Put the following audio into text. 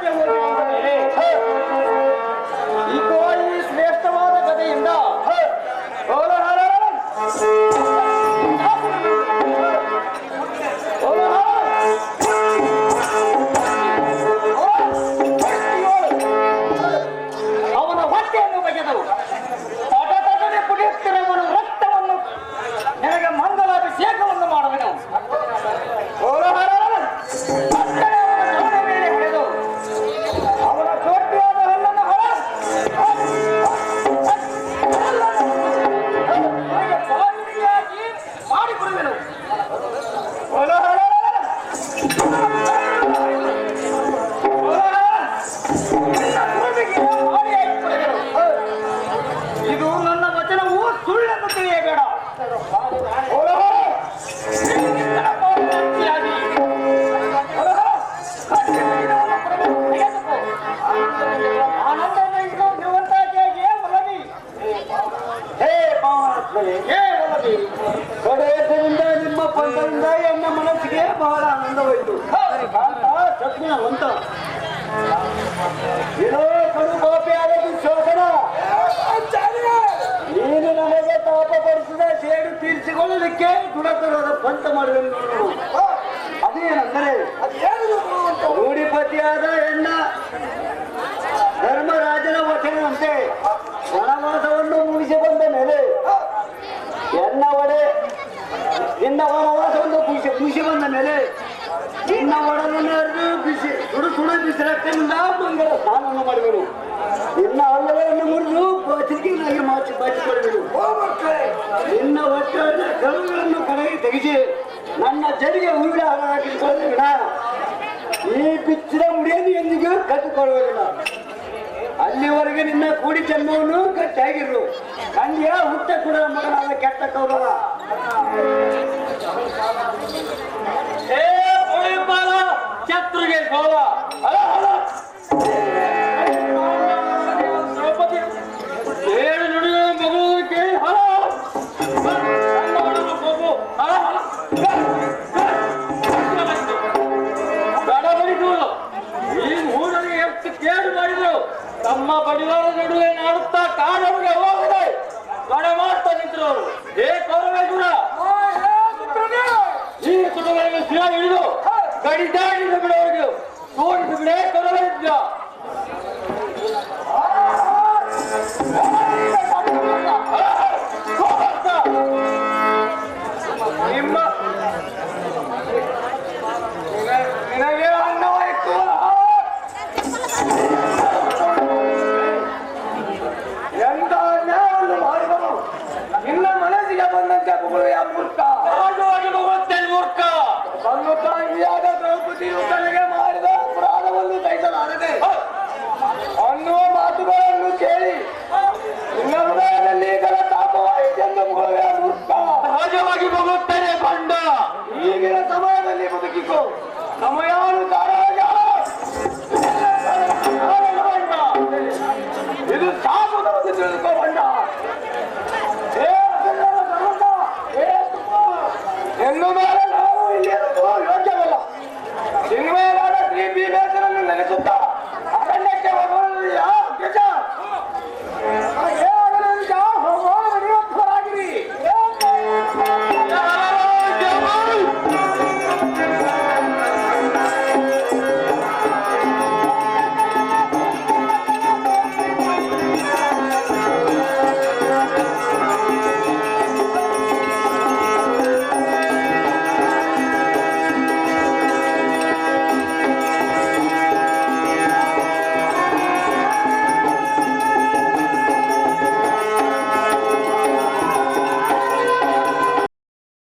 pelo ಹೇ ಒಲವಿ, ನಿಮ್ಮ ಪಂಚದಿಂದ ಎನ್ನ ಮನಸ್ಸಿಗೆ ಬಹಳ ಆನಂದವಾಯಿತು. ಸತ್ಯ ಅಂತ. ಏನೋ ಕಡು ಪಾಪಿಯಾದ ಶೋಧನ ನೀನು ನನಗೆ ತಾಪಪಡಿಸಿದ ಸೇಡು ತೀರಿಸಿಕೊಳ್ಳಲಿಕ್ಕೆ ಗುಣಕರಾದ ಪಂಚ ಮಾಡುವೆನು. ನೋಡು ಅದೇನೆಂದರೆ ರೂಢಿಪತಿಯಾದ ಹೆಣ್ಣ ಧರ್ಮರಾಜನ ವಚನದಂತೆ ವನವಾಸವನ್ನು ಮುಗಿಸಿ ಬಂದ ಮೇಲೆ ಎನ್ನ ಒಡೆ ನಿನ್ನ ವನವಾಸವನ್ನು ಮುಗಿಸಿ ಮುಗಿಸಿ ಬಂದ ಮೇಲೆ ನಿನ್ನ ಒಡಲನ್ನು ಅರಿದು ಬಿಸಿ. ಸುಡು ಸುಡು ಬಿಸಿರಕ್ಕಿಂದ ಮಂಗಳ ಸ್ನಾನವನ್ನು ಮಾಡುವೆನು ನಿನ್ನ ಹಲ್ಲಗಳನ್ನು ಮುರಿದು ಬಚಿಕಿನಾಗಿ ಮಾಚಿ ಬಾಚಿಕೊಳ್ಳುವೆನು ನಿನ್ನ ಹೊಟ್ಟೆಯ ಕರುಗಳನ್ನು ಕಡೆಗೆ ತೆಗೆಸಿ. ನನ್ನ ಜಡಿಗೆ ಹೂವಿನ ಹಾರ ಹಾಕಿಕೊಳ್ಳುವಿನ ಈ ಬಿಚ್ಚಿದ ಮುಡಿಯನ್ನು ಎಂದಿಗೂ ಕಟ್ಟಿಕೊಳ್ಳುವುದಿಲ್ಲ. ಅಲ್ಲಿವರೆಗೆ ನಿನ್ನ ಕೂಡಿ ಜನ್ಮವನ್ನು ಗಟ್ಟಿಯಾಗಿರು ಕಂಡಿಯ ಹುಟ್ಟ ಕೂಡ ಮಗನಾದ ಕೆಟ್ಟ ಕೌರವ. ಶತ್ರುಗೆ ಬಡಬಡಿಸುವುದು ಈ ಮೂರರಿಗೆ ಎಷ್ಟು ಕೇಡು ಮಾಡಿದ್ರು. ತಮ್ಮ ಬಡಿವಾರ ನಡುವೆ ನಾಡುತ್ತಾ ಕಾಡೊಳಗೆ ಬಿಡೋರಿಗೆ ತೋರಿಸಿ ಬಿಡೇ ನಿನಗೆ ಎಂತ ಅನ್ಯಾಯವನ್ನು ಮಾಡಿದನು ನಿನ್ನ ಮನಸ್ಸಿಗೆ ಬಂದಂತೆ ಯಾವ ಮೂರ್ಖ ಈಗಿನ ಸಮಯದಲ್ಲಿ ಬದುಕಿಕೋ. ಸಮಯಾನುಸಾರ ಇದು ಸಾಕು ತಿಳಿದುಕೋ ಬಂಡ.